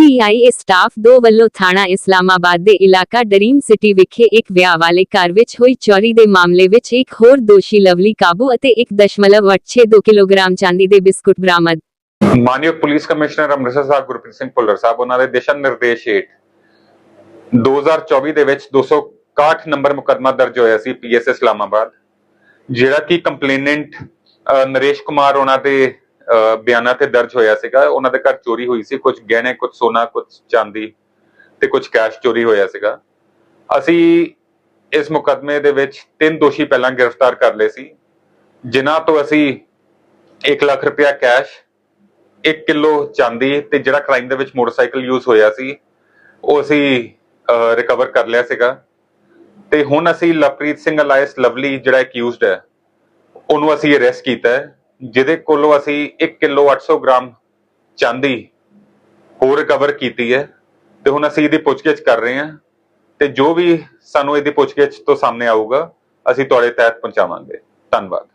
CIA staff ਦੋ ਵੱਲੋਂ ਥਾਣਾ ਇਸਲਾਮਾਬਾਦ ਦੇ ਇਲਾਕਾ ਡਰੀਮ ਸਿਟੀ ਵਿਖੇ ਇੱਕ ਵਿਆਹ ਵਾਲੇ ਘਰ ਵਿੱਚ ਹੋਈ ਚੋਰੀ ਦੇ ਮਾਮਲੇ ਵਿੱਚ ਇੱਕ ਹੋਰ ਦੋਸ਼ੀ ਲਵਲੀ ਕਾਬੂ ਅਤੇ 1.82 ਕਿਲੋਗ੍ਰਾਮ ਚਾਂਦੀ ਦੇ ਬਿਸਕੁਟ ਬਰਾਮਦ। ਮਾਨਯੋਗ ਪੁਲਿਸ ਕਮਿਸ਼ਨਰ ਅੰਮ੍ਰਿਤਸਰ ਸਾਹਿਬ ਗੁਰਪ੍ਰੀਤ ਸਿੰਘ ਭੁੱਲਰ ਸਾਹਿਬ, ਉਹਨਾਂ ਦੇ ਦਿਸ਼ਾ ਨਿਰਦੇਸ਼ ਹੇਠ 2024 ਦੇ ਵਿੱਚ 261 ਨੰਬਰ ਮੁਕੱਦਮਾ ਦਰਜ ਹੋਇਆ ਸੀ ਪੀਐਸ ਇਸਲਾਮਾਬਾਦ, ਜਿਹੜਾ ਕਿ ਕੰਪਲੇਨੈਂਟ ਨਰੇਸ਼ ਕੁਮਾਰ, ਉਹਨਾਂ ਦੇ ਬਿਆਨਾਂ ਤੇ ਦਰਜ ਹੋਇਆ ਸੀਗਾ। ਉਹਨਾਂ ਦੇ ਘਰ ਚੋਰੀ ਹੋਈ ਸੀ। ਕੁਝ ਗਹਿਣੇ ਕੁਝ ਸੋਨਾ ਕੁਝ ਚਾਂਦੀ ਤੇ ਕੁਝ ਕੈਸ਼ ਚੋਰੀ ਹੋਇਆ ਸੀਗਾ। ਅਸੀਂ ਇਸ ਮੁਕੱਦਮੇ ਦੇ ਵਿੱਚ ਤਿੰਨ ਦੋਸ਼ੀ ਪਹਿਲਾਂ ਗ੍ਰਿਫਤਾਰ ਕਰ ਲਏ ਸੀ। ਜਿਨ੍ਹਾਂ ਤੋਂ ਅਸੀਂ 1 ਲੱਖ ਰੁਪਇਆ ਕੈਸ਼ 1 ਕਿਲੋ ਚਾਂਦੀ ਤੇ ਜਿਹੜਾ ਕ੍ਰਾਈਮ ਦੇ ਵਿੱਚ ਮੋਟਰਸਾਈਕਲ ਯੂਜ਼ ਹੋਇਆ ਸੀ, ਉਹ ਅਸੀਂ ਰਿਕਵਰ ਕਰ ਲਿਆ ਸੀਗਾ। ਤੇ ਹੁਣ ਅਸੀਂ ਲਵਪ੍ਰੀਤ ਸਿੰਘ ਅਲਾਇਸ ਲਵਲੀ ਜਿਹੜਾ ਅਕਿਊਜ਼ਡ ਹੈ, ਉਹਨੂੰ ਅਸੀਂ ਅਰੈਸਟ ਕੀਤਾ ਹੈ। ਜਿਹਦੇ ਕੋਲੋਂ ਅਸੀਂ 1 ਕਿਲੋ 800 ਗ੍ਰਾਮ ਚਾਂਦੀ ਹੋਰ ਰਿਕਵਰ ਕੀਤੀ ਹੈ ਤੇ ਹੁਣ ਅਸੀਂ ਇਹਦੀ ਪੁੱਛਗਿੱਛ ਕਰ ਰਹੇ ਹਾਂ ਤੇ ਜੋ ਵੀ ਸਾਨੂੰ ਇਹਦੀ ਪੁੱਛਗਿੱਛ ਤੋਂ ਸਾਹਮਣੇ ਆਊਗਾ, ਅਸੀਂ ਤੁਹਾਡੇ ਤਹਿਤ ਪਹੁੰਚਾਵਾਂਗੇ। ਧੰਨਵਾਦ।